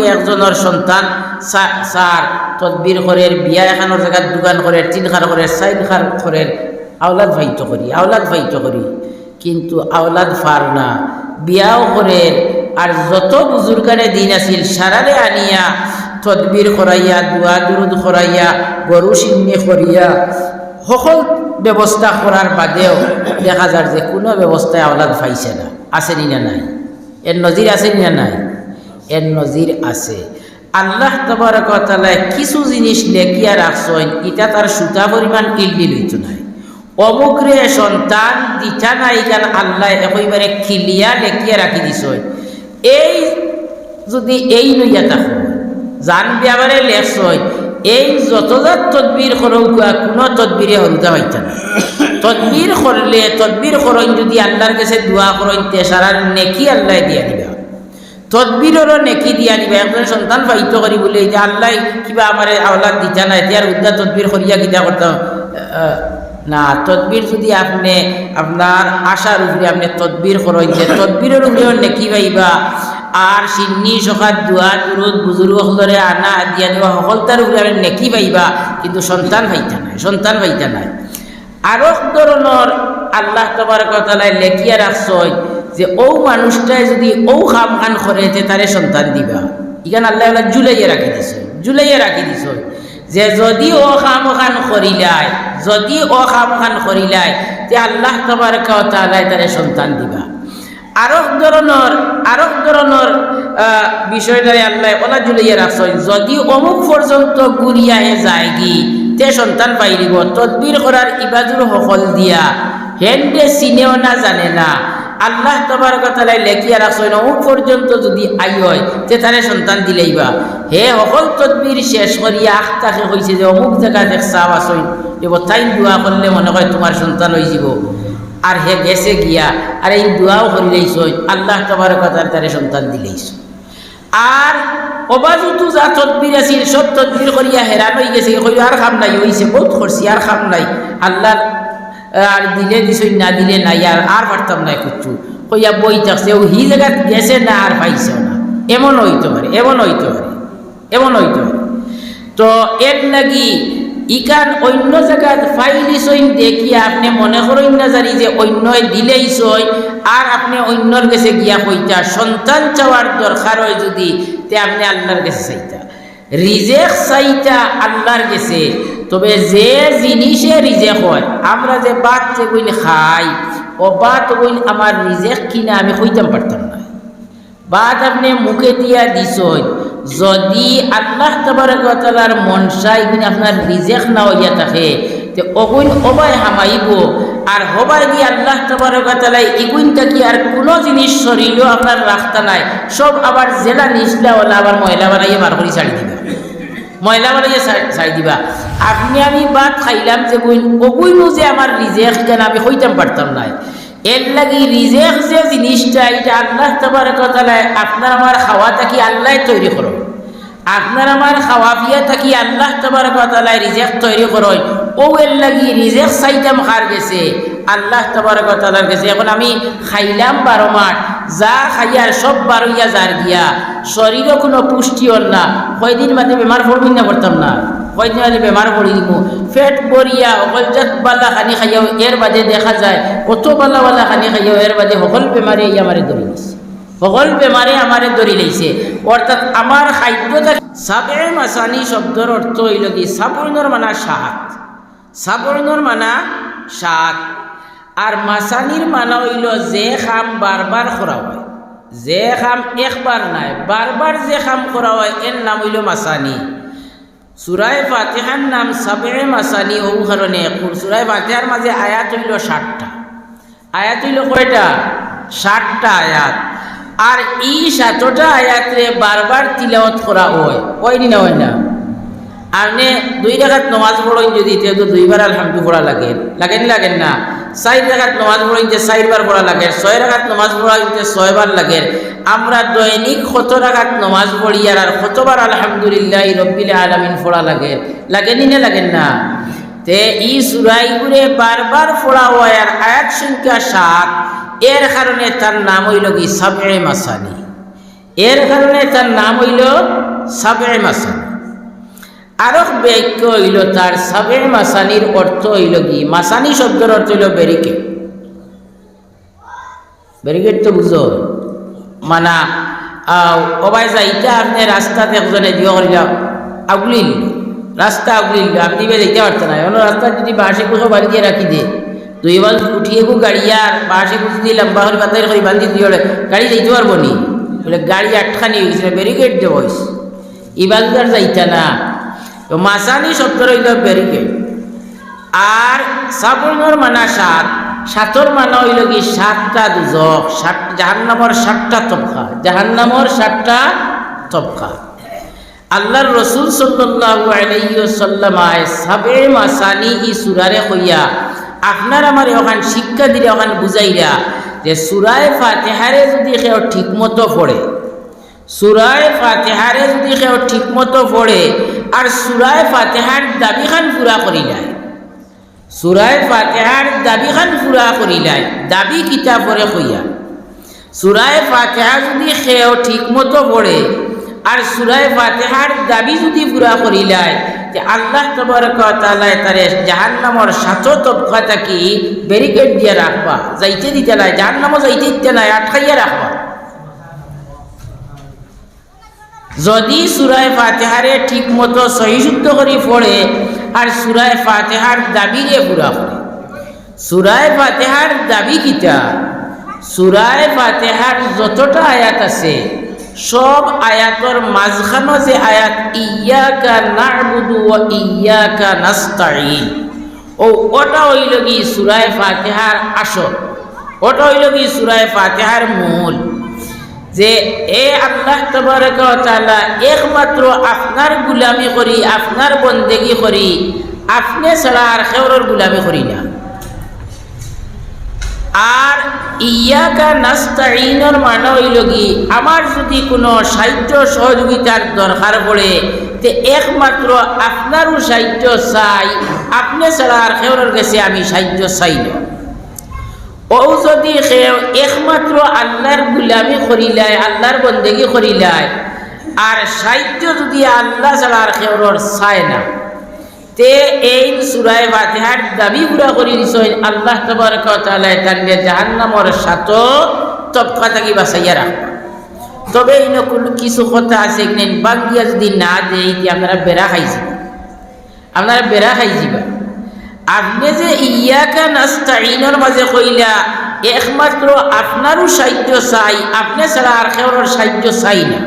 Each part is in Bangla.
লগে একজনের সন্তান সার তদবির করের বিয়া এখানোর জায়গার দোকান করের তিন খার করের চাইন খার করের আওলাদ ভাইত করি আওলাদ ভাইত করি কিন্তু আওলাদ ফার না। বিয়াও করের আর যত বুজুর্গানে দিন আছিল সারারে আনিয়া তদবির করাইয়া দোয়া দুরুদ করাইয়া গরু সিন্নি করিয়া সকল ব্যবস্থা করার বাদেও দেখা যায় যে কোনো ব্যবস্থায় আওলাদ পাইছে না। আসেনি না নাই? এর নজির আসেনি না নাই? এর নজির আছে। আল্লাহ তবরকতালায় কিছু জিনিস লেখিয়া রাখছেন এটা তার সুতা পরিমাণ কিল্লি লইত নাই। অমুকরে সন্তান, দিতা নাই কেন আল্লাহ একেবারে খিলিয়া লেখিয়া রাখি দিছ এই যদি এই লইয়া থাকো জান বিয়াবারে লেখছই এই যতজাত তদবির করৌকা কোনো তদবিরে হরুতা হইতা না তদবির করলে, তদবির করইন যদি আল্লাহর কাছে দোয়া করইন তেসারার নেকি আল্লাহ দিয়া দিবা। তদবিরেরও নেকি দিয়া দিবা একজন সন্তান পাইত করি বলে যে আল্লাহ কিবা আমার আওলাদ দিতা নাইতিয়ার উদ্যা তদবির করিয়া কিতা করতাম না তদবির যদি আপনি আপনার আশার উপরে আপনি তদবির করেন যে তদবিরের উপরেও নেকি পাইবা আর সিন্নি সখাত দোয়া দুরুদ বুজুর্গ সকলরে আনা দিয়া দেওয়া সকলতার উপরে আপনি নেকি পাইবা কিন্তু সন্তান পাইতা নাই, সন্তান পাইতা নাই। আরও ধরনের আল্লাহ তোমার কথালায় লেখিয়া রাখছই যে ও মানুষটাই যদি ও খাম খান করে তারে সন্তান দিবা। ইখান আল্লাহ আল্লাহ জুলাইয়ে রাখি দিছ জুলাইয়ে রাখি দিছ। যে যদি ও খাম খান করিলাই যদি ও খাম খান করিলাই তে আল্লাহ তোমার কথালায় তারে সন্তান দিবা। আরও ধরনের আরও ধরনের আহ, বিষয়টারে আল্লাহ ওলা জুলাইয়া রাখছই যদি অমুক পর্যন্ত গুড়িয়াহে যায় গি তে সন্তান পাইলিব তদবির করার ইবাদুর সকল দিয়া হেন্ডে চিনেও না জানে না। আল্লাহ তোমার কথালাই লেখিয়া রাখছই অমুক পর্যন্ত যদি আই হয় তে তারে সন্তান দিলেইবা হে সকল তদবির শেষ করিয়া আখতাকে কইছে যে, অমুক জায়গা দেখ চাও আসই দেব তাই দোয়া করলে মনে হয় তোমার সন্তান হয়ে যাব। আর হে গেছে গিয়া, আর এই দোয়াও করিলেইছ আল্লাহ তোমার কথার তারে সন্তান দিলেইছ আর অবাজুতু যা তদবির আছিল, সব তদবির করিয়া হেরান হয়ে গেছে কই আর খাম নাই, হইছে, বহুত করছি, আর খাম নাই। আল্লাহ আর দিলে দিছই, না দিলে নাই, আর আর পারতাম নাই কুচ্ছু কইয়া বই থাকছে, ও হি জায়গাত গেছে না আর পাইছে না। এমন হইতে পারে, এমন হইতে পারে, এমন হইতে পারে। তো এর নাকি ইকান অন্য জায়গাত ফাইলি সইন দেখিয়া আপনি মনে করেন না জানি যে অন্য দিলেই সই আর আপনি অন্যর কাছে গিয়া কইতা, সন্তান চাওয়ার দরকার হয় যদি, তে আপনি আল্লাহর কাছে চাইতা। রিজেক চাইতা আল্লাহর গেছে। তবে যে জিনিসে রিজেক হয়, আমরা যে যে কইল খাই, ও বাত কইল আমার রিজেক কিনা আমি কইতাম পারতাম না। বাদ আপনি মুখে দিয়া দিছই যদি আল্লাহ তাবারকার মনসাই কিন্তু আপনার রিজেক না হইয়া থাকে, তে অগুন অবাই হামাইব আর হবাই দিয়ে আল্লাহ তাবারকালাই ইগুন থাকি আর কোনো জিনিস শরীরও আপনার রাখতা নাই, সব আবার জেলা নিচলা ওলা আবার ময়লা বানাইয়ে বার করে ছাড়ি দিবা। ময়লা বানাইয়ে ছাড়ি দিবা। আপনি আমি বাদ খাইলাম যে বইন অগুইনও যে আমার রিজেক কেন আমি হইতাম পারতাম নাই এর লাগি রিজেক যে জিনিসটা, এটা আল্লাহ তাবারকালাই আপনার আমার খাওয়া কি আল্লাহ তৈরি করো আপনার আমার খাওয়া পিয়া থাকি আল্লাহ তাবারকালাই রিজেক তৈরি করো ও এর লাগি রিজেক চাইতাম খার গেছে আল্লাহ তাবারকালার গেছে এখন আমি খাইলাম বারো মাঠ যা খাইয়ার সব বারোইয়া যার গিয়া। শরীরও কোনো পুষ্টি পুষ্টিও না। কয়দিন মাঝে বেমার পড়বি না করতাম না। কয়দিন মাঝে বেমার পড়ি দিব ফেট বরিয়া অকলজাত বালা খানি খাইয়াও এর বাদে দেখা যায়, কত বালা বালা খানি খাইয়াও এর বাদে সকল বেমারে এই আমারে ধরে নিছে। সকল বেমারে আমারে ধরি লইছে অর্থাৎ আমার খাদ্যটা সাবে মাসানি শব্দর অর্থ হইল কি? সাবর্ণর মানা সাত। সাবর্ণর মানা সাত। আর মাসানির মানা হইল যে খাম বারবার করা হয়। যে খাম একবার নাই বারবার যে খাম করা হয় এর নাম হইল মাসানি সুরায় ফাতেহার নাম সাবে মাসানি ও কারণে সুরায় ফাতেহার মাঝে আয়াত হইল ষাটটা আয়াত হইল কয়টা? ষাটটা আয়াত। আর এই সাতটা আয়াতরে বারবার তিলাওয়াত করা হয়। ওই না হয় না? আর নে, দুই রাখাত নমাজ পড়েন যদি, তো দুইবার আলহামদু পড়া লাগে। লাগেন লাগেন না চার রাখাত নমাজ পড়েন যে চারবার পড়া লাগে, ছয় রাখাত নমাজ পড়া যে ছয়বার লাগে। আমরা দৈনিক কত রাখাত নমাজ পড়ি আর আর কতবার আলহামদুলিল্লাহ রব্বিল আলমিন পড়া লাগে? লাগেনি না লাগেন না তে ই সুরাইগুড়ে বারবার পড়া হয় আর আয়াত সংখ্যা সাত। এর কারণে তার নাম হইল কি? সাবে মাসানি। এর কারণে তার নাম হইল সাবে মাসানি। আরক বাক্য হইল তার সাবে মাসানির অর্থ হইল কি? মাসানি শব্দের অর্থ হইল ব্যারিকেড ব্যারিকেড তো বুঝো? মানা অবাই যাইতে আপনি রাস্তাতে একজনে দিও করিলা, আগুলিল? রাস্তা আগুলিল, আপনি বে যাইতে পারতেন না রাস্তা যদি বাঁশে কুসো বান্ধিয়ে রাখি দে দুই বাল, উঠিয়ে গু গাড়ি আর বাঁশে কুচি লম্বা করে বাতাই করে বান্ধি দিয়ে গাড়ি যাইতে পারব নি? বলে, গাড়ি আটখানি হয়ে গেছিল ব্যারিকেড দেব ইবাল আর যাইতা না। তো মাসানি শব্দ রইল ব্যারিকেড আর সাবুনের মানা সাত, সাতর মানা হইল কি সাতটা দুজক, সাত, জাহান্নামর সাতটা তবকা জাহান্নামর সাতটা তবকা আল্লাহর রসুল সাল্লাল্লাহু আলাইহি ওয়াসাল্লামায় সাবে মাসানি ই সুরারে কইয়া আপনার আমার ওখান শিক্ষা দিলে ওখান বুঝাইরা যে সুরায় ফাতেহারে যদি কেউ ঠিকমতো পড়ে, সুরায় ফাতেহারে যদি কেউ ঠিকমতো পড়ে আর সুরায় ফাতেহার দাবি খান পুরা করি যায় সুরায় ফাতেহার দাবি খান পুরা করি যায় দাবি কিতা পরে কইয়া, সুরায় ফাতেহা যদি সেও ঠিকমতো পড়ে আর সুরায় ফাতেহার দাবি যদি পুরা করিলায় যে আল্লাহ তবরকালায় তারে জাহান্নামর থাকি ব্যারিকেড দিয়ে রাখবা, যাইতে দিতে নাই, জাহান্নামও যাইতে দিতে নাই, আটকাইয়া রাখবা। যদি সুরায় ফাতেহারে ঠিক মতো সহিশুদ্ধ করে পড়ে, আর সুরায় ফাতেহার দাবিরে পুরা করে। সুরায় ফাতেহার দাবি কিতা? সুরায় ফাতেহার যতটা আয়াত আছে সব আয়াতর মাঝখানো যে আয়াত, ইয়াকা নাবুদু ও ইয়াকা নাস্তাইন ও ওটা হইল কি সুরায় ফাতেহার আসল ওটা হইল কি সুরায় ফাতেহার মূল, যে এ আল্লাহ তালা একমাত্র আপনার গুলামি করি, আপনার বন্দেগি করি, আপনি ছাড়া আর খেওরের গুলামি করি না। আর ইয়াকা নাস্তাইনের মানে হইল কি, আমার যদি কোনো সাহিত্য সহযোগিতার দরকার পড়ে, তে একমাত্র আপনারও সাহিত্য চাই, আপনি ছাড়া আর খেওরের কাছে আমি সাহিত্য চাই না। ও যদি সেও একমাত্র আল্লাহর গুলামি করিলায় আল্লাহর বন্দেগি করিলায় আর সাহিত্য যদি আল্লাহ ছাড়া আর খেওরর চায় না তে এই সুরায় ফাতিহার দাবি পুরা করি দিছেন, আল্লাহ তবরকালায় তান্ডে জাহান্নামর সাত তবকা থাকি বাঁচাইয়া রাখবা। তবে নকুল কিছু কথা আছে কিনেন বাঙ্গিয়া যদি না দেই আপনারা বেড়া খাইছি আপনারা বেড়া খাইছিবা আপনি যে ইয়াকা নাস্তাইনের মাঝে কইলা, একমাত্র আপনারও সাহায্য চাই, আপনি ছাড়া আর কেউর সাহায্য চাই না।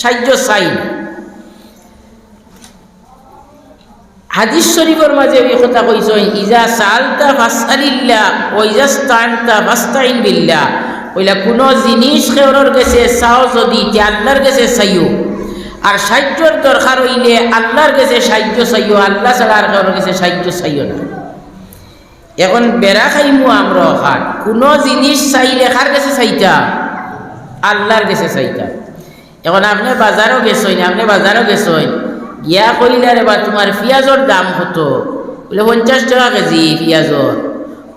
সাহায্য চাই না। হাদিস শরীফের মাঝে এই কথা কইছ ইজা সালতা ফাসালিল্লা ও ইজা স্তানতা ফাস্তাইন বিল্লা কইলা, কোনো জিনিস কেউর কাছে চাও যদি আল্লাহর কাছে চাইও। আর সাহায্যর দরকার হইলে আল্লাহর কাছে সাহায্য চাইও, আল্লাহ ছাড়া আর কারোর কাছে সাহায্য চাইও না। এখন বেড়া খাইমু আমরা খাট কোনো জিনিস চাইলে কার কাছে চাইতা? আল্লাহর কাছে চাইতা। এখন আপনি বাজারও গেছেন, আপনি বাজারও গেছেন। গিয়া কইলে রে বা, তোমার পেঁয়াজর দাম কত? বলে, পঞ্চাশ টাকা কেজি পেঁয়াজর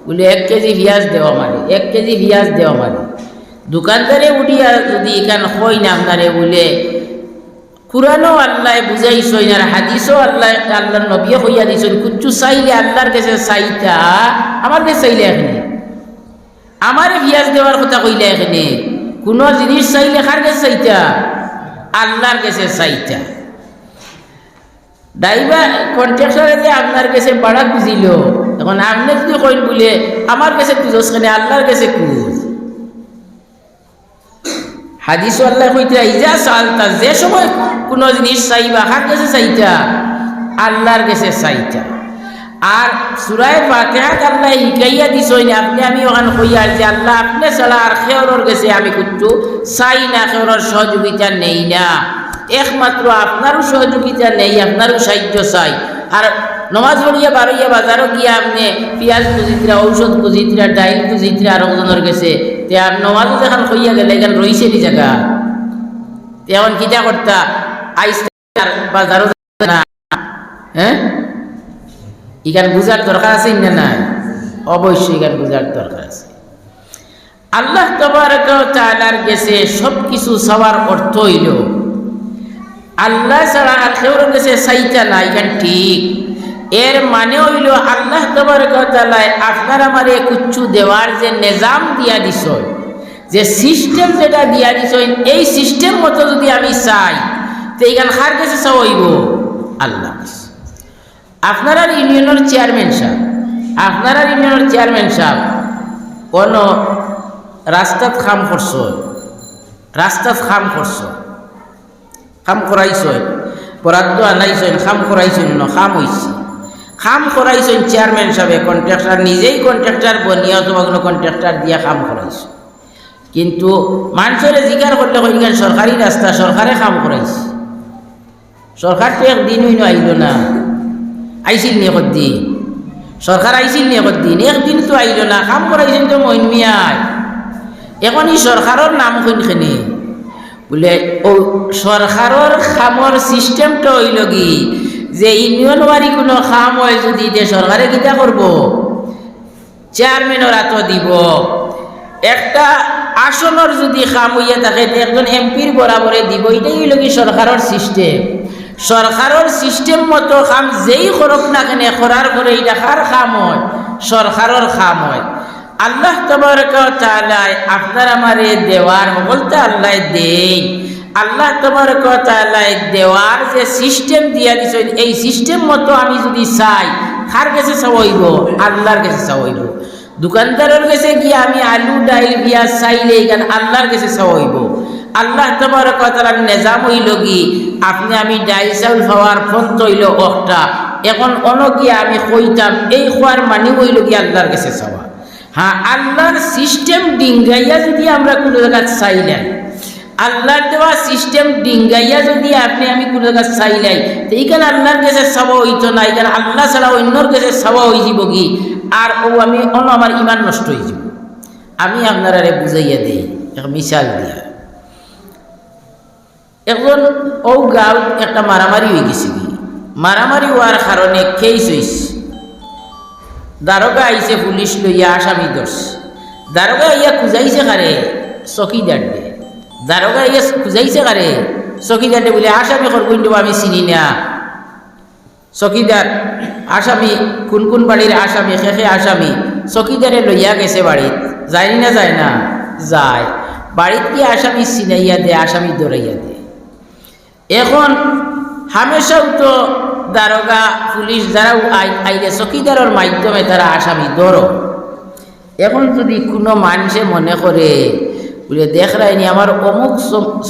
বলে, এক কেজি পেঁয়াজ দেওয়া মানে এক কেজি পেঁয়াজ দেওয়া মানে দোকানদারে উঠিয়া যদি এখান হয় না আপনারে বলে কুরানও আল্লাহ বুঝাইছই আর হাদিসও আল্লাহ আল্লাহর নবিয়ে হইয়া দিছই কুচ্ছু চাইলে আল্লাহর কাছে চাইতা আমার কাছে চাইলে এখানে? আমার ভিয়াজ দেওয়ার কথা কইলে এখানে কোনো জিনিস চাইলে কার কাছে চাইতা? আল্লাহর কাছে চাইতা। ড্রাইভার কন্ট্রাক্টরে যে আপনার কাছে বাড়া বুঝিল এখন আপনি যদি কইন বলে আমার কাছে খুঁজোস কেন আল্লাহর কাছে খুঁজ। হাদিস আল্লাহ কইতে ইজা সালতা যে সময় কোনো জিনিস চাইবা কার কাছে চাইতা? আল্লাহর কাছে চাইতা। আর সুরায় ফাতেহাত আল্লাহ শিকাইয়া দিছই না, আপনি, আমি ওখান কইয়া যে আল্লাহ, আপনি ছাড়া আর খেয়রর গেছে আমি কিন্তু চাই না খেয়রর সহযোগিতা নেই না। একমাত্র আপনারও সহযোগিতা নেই, আপনারও সাহায্য চাই। আর নমাজ পড়িয়া বারইয়া বাজারও গিয়া আপনি পিঁয়াজ খুঁজিতরা ঔষধ খুঁজিতরা ডাইল খুঁজিতরা আর ওজনের গেছে। তে আর নমাজও যখন কইয়া গেলে এখান রইছে নি জায়গা? তেমন কিটা করতা? আইস বাজারও না। হ্যাঁ? ইখান বুঝার দরকার আছে না নাই? অবশ্যই ইখান বুঝার দরকার আছে। আল্লাহ তালার গেছে সব কিছু সবার অর্থ হইল। আল্লাহ ছাড়া আর কেউর গেছে সাইটা নাই কেন ঠিক। এর মানে হইল আল্লাহ তোমার তালায় আপনার আমার কুচ্ছু দেওয়ার যে নিজাম দিয়া দিস যে সিস্টেম যেটা দিয়া দিস এই সিস্টেম মতো যদি আমি চাই, তো এইখান কার কাছে চাইব আল্লাহ আপনারা ইউনিয়নের চেয়ারম্যান সাহেব, আপনারা ইউনিয়নের চেয়ারম্যান সাহেব কোনো রাস্তাত খাম করছ রাস্তাত খাম করছ খাম করাইছেন বরাদ্দ আনাইছেন খাম করাইছেন ন, খাম হইছে খাম করাইছেন চেয়ারম্যান সাহেব কন্ট্রাক্টর নিজেই কন্ট্রাক্টর বনিয়া তোমাকে কন্ট্রাক্টর দিয়া খাম করাইছে কিন্তু মানুষের জিজ্ঞার করলে কইলেন সরকারি রাস্তা সরকারে কাম করাইছে সরকার তো একদিন হইন আইল না। আইছিল নি একদিন? সরকার আইছিল নি একদিন? একদিন তো আইল না কাম করাইছেন তো মইন মিয়ায় এখন সরকারের নাম কোনখানে বলে, ও সরকারের খামর সিস্টেমটা হইল কি? যে ইউনিয়ন বাড়ি কোনো খাম হয় যদি যে সরকারে কিতা করব, চেয়ারম্যানের হাত দিব। একটা আসনের যদি খাম হইয়া থাকে একজন এমপির বরাবরে দিব, এটাই হইল কি সরকারের সিস্টেম। সরকারের সিস্টেম মতো খাম যেই করক না কেন, করার করে এটা কার খাম হয়? সরকারের খাম হয়। আল্লাহ তালায় আপনার আমারে দেওয়ার বলতে আল্লাহ দেই। আল্লাহ তোমার তালায় দেওয়ার যে সিস্টেম দিয়া দিছ এই সিস্টেম মতো আমি যদি চাই, কার কাছে চাইব আল্লাহর কাছে চাইব দোকানদারের কাছে গিয়ে আমি আলু, ডাইল বিয়া চাইলে এখানে আল্লাহর কাছে চাইব আল্লাহ তোমার কথার নেজাম হইল কি? আপনি আমি ডাইল চাউল খাওয়ার ফন্ত হইল অকটা এখন অনগিয়া আমি কইতাম, এই খোয়ার মানি হইল কি আল্লাহর কাছে চাওয়া? হ্যাঁ আল্লাহর সিস্টেম ডিঙ্গাইয়া যদি আমরা কোনো জায়গায় চাইলাই আল্লাহর দেওয়া সিস্টেম ডিঙ্গাইয়া যদি আপনি আমি কোনো জায়গায় চাইলাই তো এইখানে আল্লাহর কাছে চাওয়া হইতো না এখানে আল্লাহ ছাড়া অন্যর কাছে চাওয়া হয়ে যাব কি? আর ও আমি অন আমার ইমান নষ্ট হয়ে যাব। আমি আপনারা বুঝাইয়া দিই মিশাল দিয়া। এখন ও গাঁও একটা মারামারি হয়ে গেছে কি? মারামারি হওয়ার কারণে কেস হয়েছে দারোগা আইছে পুলিশ লইয়া আসামি ধরছে দারোগা ইয়া খুঁজাইছে কারে? চকিদার দে দারোগা ইয়া খুঁজাইছে কারে? চকিদার দে বলে, আসামি দেবো আমি চিনি না। চকিদার আসামি, কোন কোন বাড়ির আসামি শেষে আসামি চকিদারে লইয়া গেছে বাড়িত। যায়নি না, যায় না? যায়। বাড়িত কি আসামি চিনাইয়া দে, আসামি দৌড়াইয়া দে। এখন হামেশাও তো দারোগা পুলিশ যারাও আইলে চকিদারের মাধ্যমে তারা আসামি, ধরো। এখন যদি কোনো মানুষে মনে করে বলে দেখ রায়নি আমার অমুক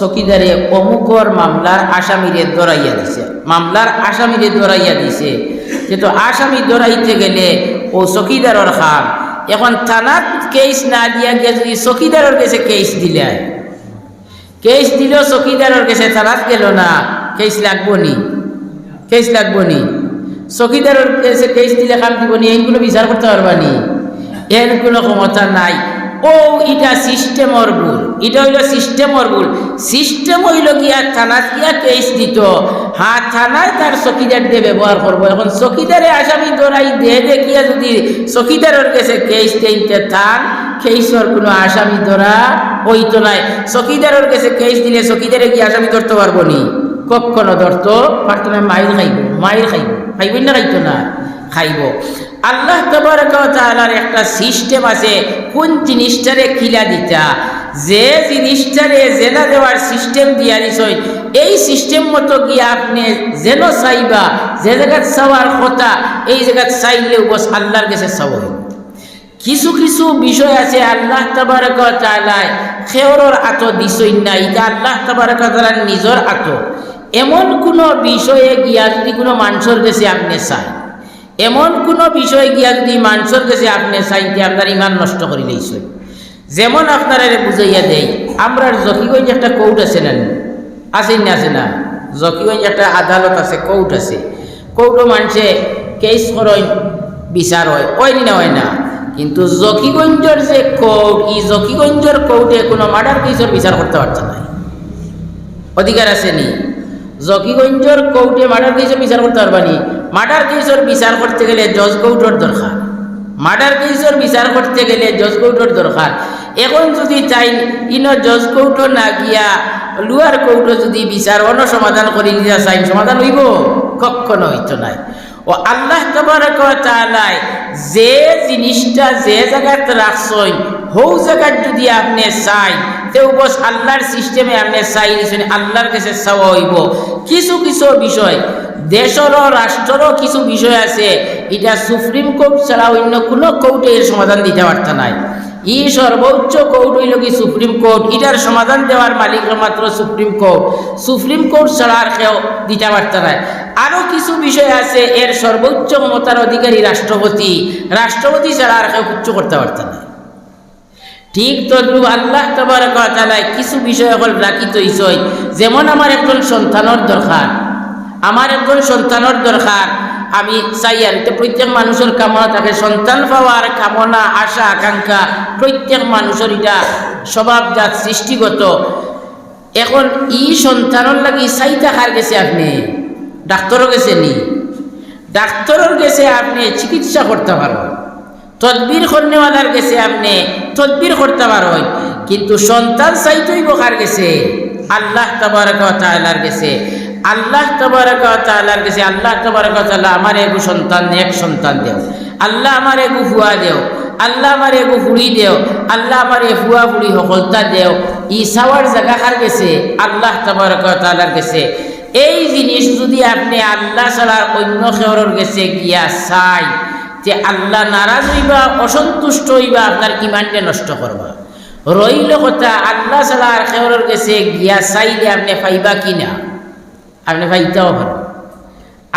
চকিদারে অমুকর মামলার আসামিরে দৌড়াইয়া দিছে, মামলার আসামিরে দৌড়াইয়া দিছে কিন্তু আসামি দৌড়াইতে গেলে ও চকিদারের খাম। এখন থানাত কেস না দিয়া গিয়া যদি চকিদারের কাছে কেস দিলে, কেস দিলেও চকিদারের কাছে থানাত গেল না, কেস লাগবো নি? কেস লাগবো নি? চকিদারের কাছে কেস দিলে কাম দিব নি? এইগুলো বিচার করতে পারবা নি? এর কোনো ক্ষমতা নাই। ও এটা সিস্টেমর ভুল। এটা হইল সিস্টেমর ভুল। সিস্টেম হইল গিয়া থানাত গিয়া কেস দিত। হা থানায় তার চকিদার দিয়ে ব্যবহার করব এখন চকিদারে আসামি দৌড়াই দে দেখিয়া যদি চকিদারের কাছে কেস দিতে থান কেসর কোনো আসামি ধরা হইতো নাই। চকিদারের কাছে কেস দিলে চকিদারে কি আসামি ধরতে পারব নি? কখনো ধরতো, পারতো না মাইর খাইব মাইর খাইব। খাইবেন না, খাইতো না, খাইব। আল্লাহ তালার একটা সিস্টেম আছে, কোন জিনিসটারে খিলা দিতা? যে জিনিসটারে জেলা দেওয়ার সিস্টেম দিয়া দিছই, এই সিস্টেম মতো গিয়ে আপনি যেন চাইবা? যে জায়গায় চাওয়ার কথা, এই জায়গায় চাইলেও বস আল্লাহর কাছে চাওয়া কিছু কিছু বিষয় আছে আল্লাহ তাবারক তালায় খেয়রর আত দিছই না, এটা আল্লাহ তাবারক তালার নিজর আত। এমন কোনো বিষয়ে গিয়া যদি কোনো মানুষের কাছে আপনি চান এমন কোনো বিষয়ে গিয়া যদি মানুষের কাছে আপনি চাইতে আপনার ইমান নষ্ট করে দিয়েছে যেমন আপনারা বুঝাইয়া দেয় আমরা জকিগঞ্জ একটা কোর্ট আছে না আছে না আছে না? জকিগঞ্জ একটা আদালত আছে কোর্ট আছে। কোর্টও মানুষে কেস করয় বিচার হয় হয় না হয় না। কিন্তু জকিগঞ্জের যে কোর্ট ই জকিগঞ্জের কোর্টে কোনো মার্ডার কেসের বিচার করতে পারছে না। অধিকার আছে নি? জকিগঞ্জের কৌটে মার্ডার কেসের বিচার করতে পারবানি মার্ডার কেসের বিচার করতে গেলে জজ কৌটর দরকার মার্ডার কেসের বিচার করতে গেলে জজ কৌটোর দরকার এখন যদি চাই, ইন জজ কৌটো না গিয়া লুয়ার কৌটো যদি বিচার অন্য সমাধান করে নিয়ে চাই, সমাধান হইব? কখনো হইতো নাই। ও আল্লাহ তাআলায় যে জিনিসটা যে জায়গাতে রাখছই হৌ জায়গার যদি আপনি চাই তেও বস আল্লাহর সিস্টেমে আপনি চাই নিছেন, আল্লাহর কাছে চাওয়া হইব। কিছু কিছু বিষয়, দেশেরও, রাষ্ট্রেরও কিছু বিষয় আছে, এটা সুপ্রিম কোর্ট ছাড়া অন্য কোনো কোর্টে সমাধান দিতে পারত নাই। ই সর্বোচ্চ কোর্ট হইল কি সুপ্রিম কোর্ট? এটার সমাধান দেওয়ার মালিক মাত্র সুপ্রিম কোর্ট। সুপ্রিম কোর্ট ছাড়া আর কেউ দিতে পারত না। আরও কিছু বিষয় আছে, এর সর্বোচ্চ ক্ষমতার অধিকারী রাষ্ট্রপতি। রাষ্ট্রপতি ছাড়া আর কেউ কিচ্ছু করতে পারত না। ঠিক তদ্রুপ আল্লাহ ওয়া তাআলা কিছু বিষয় হল রাখিত যেমন আমার একজন সন্তানের দরকার। আমার একজন সন্তানের দরকার। আমি চাই আর এটা প্রত্যেক মানুষের কামনা থাকে, সন্তান পাওয়ার কামনা, আশা, আকাঙ্ক্ষা, প্রত্যেক মানুষের এটা স্বভাবজাত সৃষ্টিগত। এখন ই সন্তানের লাগি চাই থাকার গেছে আপনি, ডাক্তারও গেছে নি। ডাক্তারের গেছে, আপনি চিকিৎসা করতে পারবেন। তদবির কর্নেওয়ালার গেছে আপনি, তদবির করতে পারেন কিন্তু সন্তান চাইতেই বোকার গেছে? আল্লাহ তবরক তালার গেছে। আল্লাহ তালার গেছে আল্লাহ তালা আমার এগু সন্তান এক সন্তান দেও। আল্লাহ আমার এগু ফুয়া দেও, আল্লাহ আমার এগু ফুড়ি দেও, আল্লাহ আমার এ ফুয়া ফুড়ি সকলতা দেও। ই সাওয়ার জায়গা কার গেছে আল্লাহ তালার গেছে এই জিনিস যদি আপনি আল্লাহ ছাড়া অন্য খেয়রের গেছে গিয়া চাই, যে আল্লাহ নারাজ হইবা, অসন্তুষ্ট হইবা, আপনার ইমানটা নষ্ট করবা। রইল কথা, আল্লাহ ছাড়া আর গেছে গিয়া চাইলে আপনি পাইবা কি না? আপনি পাইতেও পারেন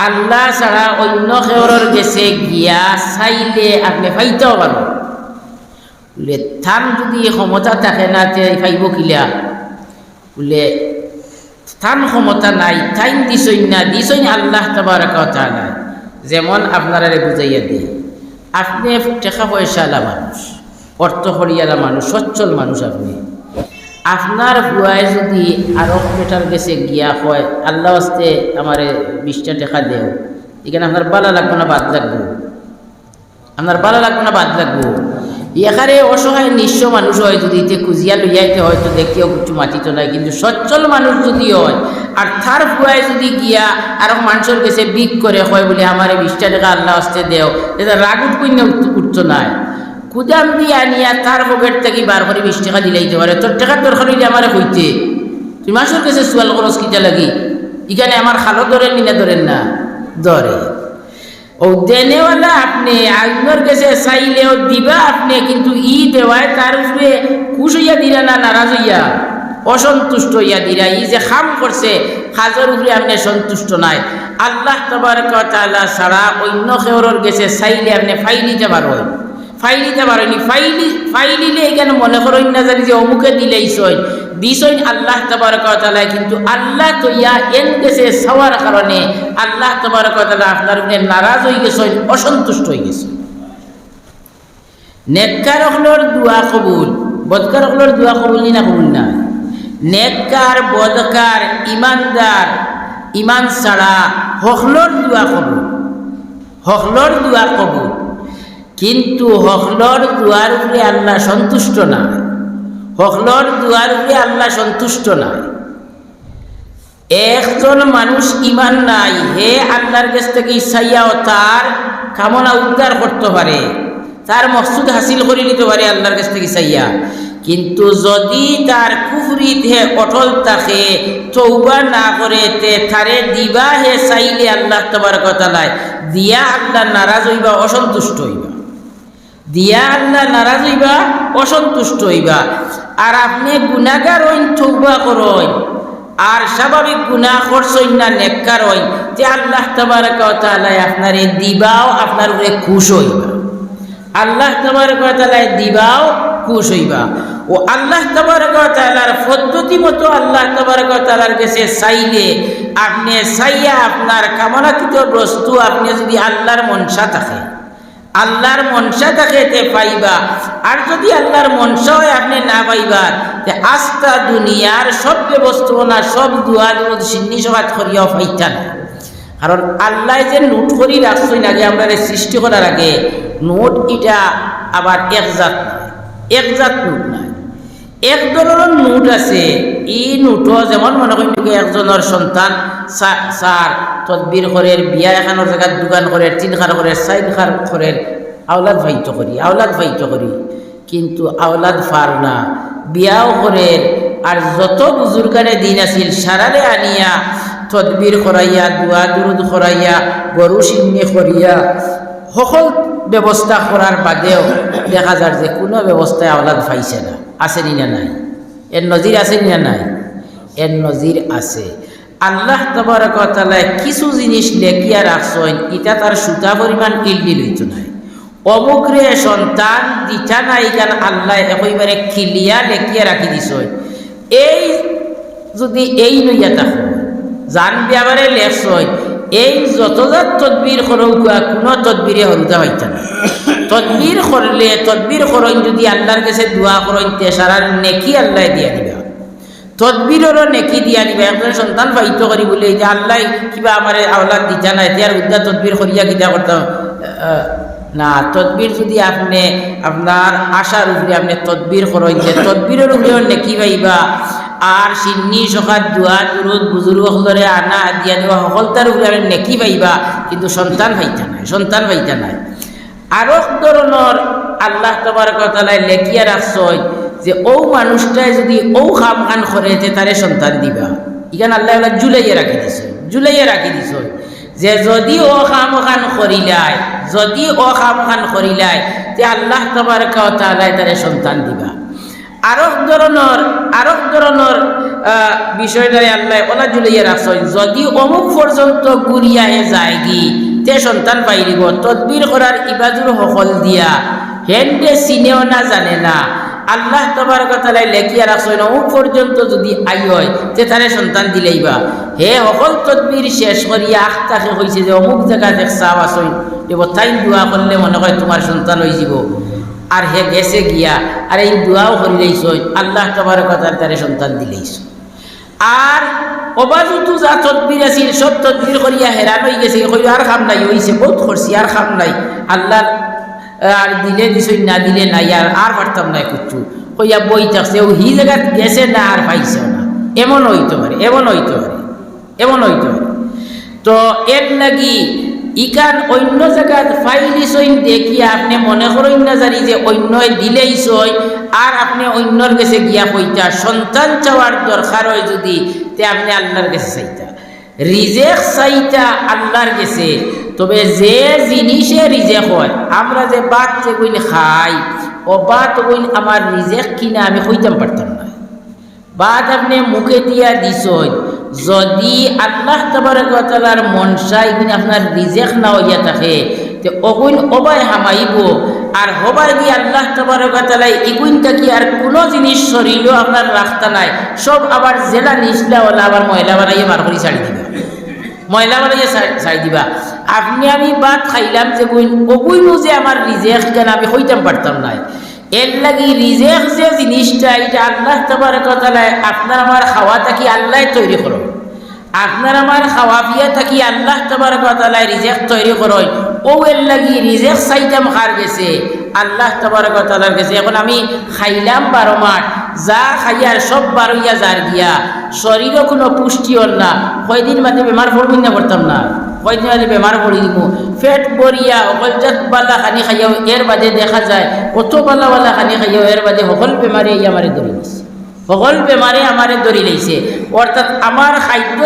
আল্লাহ ছাড়া অন্য খেয়রের গেছে গিয়া চাইলে আপনি পাইতেও পারেন বলে থান যদি ক্ষমতা থাকে না তে পাইব কিলা? বলে থান ক্ষমতা নাই টাইম দিছই না, দিছই আল্লাহ তাবারকা নাই যেমন আপনারা বুঝাইয়া দিই, আপনি টাকা পয়সাওয়ালা মানুষ অর্থ হরিয়ালা মানুষ, সচ্ছল মানুষ আপনি। আপনার বুয়ায় যদি আরও বেটার গেছে গিয়া হয়, আল্লাহ আসতে আমার বিশটা টাকা দেও। এখানে আপনার বালা লাগবো না, বাদ লাগবো। আপনার বালা লাগবো না, বাদ লাগবো। এখানে অসহায়, নিঃস্ব মানুষ হয়, যদি এতে কুজিয়া লইয়াইতে হয়তো দেখিও কিছু মাতিত নাই। কিন্তু সচ্ছল মানুষ যদি হয়, আর তার ফুয়ায় যদি গিয়া আর মানুষের কাছে বিক করে হয় বলে আমার বিশটা টাকা আল্লাহ আসতে দেও এটা রাগ উঠবইন উঠতো নাই। কুদাম দিয়ে আনিয়া তার পকেট থেকে বার করে বিশ টাকা দিলাইতে পারে। তোর টাকার দরকার হইলে আমার হইতে তুই মানুষের কাছে সোয়াল খরচ কিটা লাগি? এখানে আমার খালো ধরেন নি না ধরেন না। ধরে। ও দেনেওয়ালা আপনি আইনের কাছে চাইলেও দিবা আপনি, কিন্তু ই দেওয়ায় তার উপরে খুশ হইয়া দিলা না নারাজ হইয়া? অসন্তুষ্ট হইয়া দিলা। ই যে খাম করছে, খাজর উপরে আপনি সন্তুষ্ট নাই। আল্লাহ তবরক তাআলা ছাড়া অন্য খেওরের গেছে চাইলে আপনি ফাই নিতে পারবেন। ফাই নিতে পারেনি। ফাইলি ফাইলিলে এখানে মনে করেন না জানি যে অমুকে দিলেই সই। দিছই আল্লাহ তবরক তাআলা, কিন্তু আল্লাহ তো ইয়া এন গেছে সওয়ার কারণে আল্লাহ তবরক তাআলা আপনার নারাজ হয়ে গেছে অসন্তুষ্ট হয়ে গেছে। নেককার হলোর দোয়া কবুল, বদকার হলোর দোয়া কবুল না কবুল না? নেককার, বদকার, ইমানদার, ইমান ছাড়া হকলোর দোয়া কবুল। হকলোর দোয়া কবুল। কিন্তু হকলর দুয়ার উপরে আল্লাহ সন্তুষ্ট না হকলর দুয়ার উপরে আল্লাহ সন্তুষ্ট না একজন মানুষ ইমান নাই, হে আল্লাহর কাছ থেকে ইসাইয়াও তার কামনা উদ্ধার করতে পারে, তার মকসুদ হাসিল করে নিতে পারে আল্লাহর কাছ থেকে ইসাইয়া কিন্তু যদি তার কুফরিত অটল থাকে চৌবা না করে তে তারে দিবা হে চাইলে আল্লাহ তোমার কথা লাই দিয়া আল্লাহ নারাজ হইবা, অসন্তুষ্ট হইবা। দিয়া আল্লাহ নারাজ হইবা, অসন্তুষ্ট হইবা। আর আপনি গুণাগার হইন চৌবা করইন আর স্বাভাবিক গুণা করছইন না, নেককার হইন, যে আল্লাহ তাবারকালাই আপনার দিবাও আপনার উপরে খুশ হইবা। আল্লাহ তাবারকালাই দিবাও খুশ হইবা। ও আল্লাহ তাবারকালার পদ্ধতি মতো আল্লাহ তাবারকালার কাছে চাইলে আপনি চাইয়া আপনার কামনাকৃত বস্তু আপনি যদি আল্লাহর মনসা থাকে। আল্লাহর মনসা তাকে তে পাইবা। আর যদি আল্লাহর মনসা হয়, আপনি না পাইবার যে আস্তা দুনিয়ার সব ব্যবস্থাপনা, সব দুয়ার সিন্নি সবাত করিয়াও পাইতা না কারণ আল্লাহ যে নোট করি রাখছই আগে, আমরা সৃষ্টি করার আগে, নোট এটা আবার একজাত একজাত নোট নয় এক ধরনের নোট আছে। এই নোটও যেমন মনে করি একজনের সন্তান সার তদবির করে, বিয়া এখানোর জায়গার দোকান করে তিন খার করে, চাইন খার করে, আওলাদ ভাইত করি, আওলাদ ভাইত করি। কিন্তু আওলাদ ফার না। বিয়াও করে, আর যত বুজুর্গানে দিন আছিল সারারে আনিয়া, তদবির করাইয়া, দোয়া দুরুদ করাইয়া, গরু সিন্নি করিয়া, সকল ব্যবস্থা করার বাদেও দেখা যায় যে কোনো ব্যবস্থায় আওলাদ পাইছে না। আছে নি নাই? এর নজির আছে নি নাই? এর নজির আছে। আল্লাহ তবরকতালায় কিছু জিনিস লেখিয়া রাখছেন, ইটা তার সুতা পরিমাণ ইল্লি লইত নাই। অমুকরে সন্তান দিঠা নাই কান আল্লাহ একেবারে খিলিয়া লেখিয়া রাখি দিছ এই যদি এই লইয়া থাকো জান বিয়াবারে লেখছই এই যতজাত তদবির করৌকা কোনো তদবিরে হরুতা হইতা না তদবির করলে তদবির করইন যদি আল্লাহর কাছে দোয়া করইন তেসারার নেকি আল্লাহ দিয়া দিবা তদবিরেরও নেকি দিয়া দিবা একজন সন্তান পাইত করি বলে যে আল্লাহ কিবা আমার আওলাদ দিতা না এতিয়ার উদ্যা তদবির করিয়া কিতা করতাম না তদবির যদি আপনি আপনার আশার উপরে আপনি তদবির করেন যে তদবিরের উপরেও নেকি পাইবা আর সিন্নি সকাত দোয়া দুরুদ বুজুর্গ হলরে আনা দিয়া দেওয়া সকলতার উপরে আপনি নেকি পাইবা, কিন্তু সন্তান পাইতা নাই, সন্তান পাইতা নাই। আরও ধরনের আল্লাহ তোমার কথালায় লেখিয়া রাখছই যে ও মানুষটাই যদি ও খাম খান করে তারে সন্তান দিবা। ইখান আল্লাহ আল্লাহ জুলাইয়ে রাখি দিছ, জুলাইয়ে রাখি দিছ। যে যদি ও খাম খান করিলাই যদি ও খাম খান করিলাই তে আল্লাহ তোমার কথালায় তারে সন্তান দিবা। আরও ধরনের আরও ধরনের বিষয়টাই আল্লাহ ওলা জুলাইয়া রাখছই যদি অমুক পর্যন্ত গুড়িয়ায় যায় কি তে সন্তান পাইলিব তদবির করার ইবাজুর সকল দিয়া হেন্ডে চিনেও না জানে না। আল্লাহ তোমার কথালাই লেখিয়া রাখছই না অমুক পর্যন্ত যদি আই হয়, তে তারে সন্তান দিলেইবা। হে সকল তদবির শেষ করিয়া আখতাকে হয়েছে যে, অমুক জায়গা দেখ চাও আসই এবার তাই দোয়া করলে মনে হয় তোমার সন্তান হয়ে যাব। আর হে গেছে গিয়া, আর এই দোয়াও করি লইছ আল্লাহ তোমার কথার তারে সন্তান দিলেইছ। আর অবাজুতু যা তদবির আছিল, সব তদবির করিয়া হেরান হয়ে গেছে কই আর খাম নাই, হইছে, বহুত করছি, আর খাম নাই। আল্লাহ আর দিলে দিছই, না দিলে নাই, আর আর পারতাম নাই কুচ্ছু কইয়া বই থাকছে, ও, হি জায়গাত গেছে না, আর পাইছে না। এমন হইতে পারে, এমন হইতে পারে, এমন হইতে পারে। তো এর লাগি ইকান অন্য জায়গাত ফাইলি সইন দেখিয়া আপনি মনে করেন না জানি যে অন্য দিলেই সই, আর আপনি অন্যর কাছে গিয়া কইতা সন্তান চাওয়ার দরকার হয় যদি, তে আপনি আল্লাহর কাছে চাইতা। রিজেক চাইতা আল্লাহর কাছে, তবে যে জিনিসে রিজেক হয়, আমরা যে বাদ যে কইন খাই, ও বাদ আমার রিজেক কিনা আমি কইতাম পারতাম না। বাদ আপনি মুখে দিয়া দিছই। যদি আল্লাহ তাবারকার মনসাই কিন্তু আপনার রিজেক না হইয়া থাকে, তে অগুন অবাই হামাইব। আর হবার গিয়ে আল্লাহ তাবারকালাই ইগুন থাকি আর কোনো জিনিস শরীরও আপনার রাখতা নাই। সব আবার জেলা নিচলা হলে আবার ময়লা বানাইয়ে বার করে ছাড়ি দিবা। ময়লা বানাইয়ে ছাড়ি দিবা। আপনি আমি বাদ খাইলাম যে গুইন অগুইনও যে আমার রিজেক কেন আমি হইতাম পারতাম নাই। এর লাগি রিজেক যে জিনিসটা, এটা আল্লাহ তোমার কথা আপনার আমার খাওয়া থাকি আল্লাহ তৈরি করো। আপনার আমার খাওয়া পিয়া থাকি আল্লাহ তোমার কথা রিজেক তৈরি করো ও এর লাগি রিজেক সাইটাম হার গেছে, আল্লাহ তোমার কথা গেছে এখন আমি খাইলাম বারো মাঠ যা খাইয়া সব বারোইয়া যার দিয়া শরীরও কোনো পুষ্টি হল না। কয়দিন মাঝে বেমার পড়বি না করতাম না। কয়দিন মাঝে বেমার পড়ি দিব ফেট বরিয়া অকলজাত বালা খানি খাইয়াও এর বাদে দেখা যায়, কত বালা খানি খাইয়াও এর বাদে সকল বেমারে ইয়া আমারে ধরি নিছে সকল বেমারে আমারে দৌড়ি লাইছে অর্থাৎ আমার খাদ্য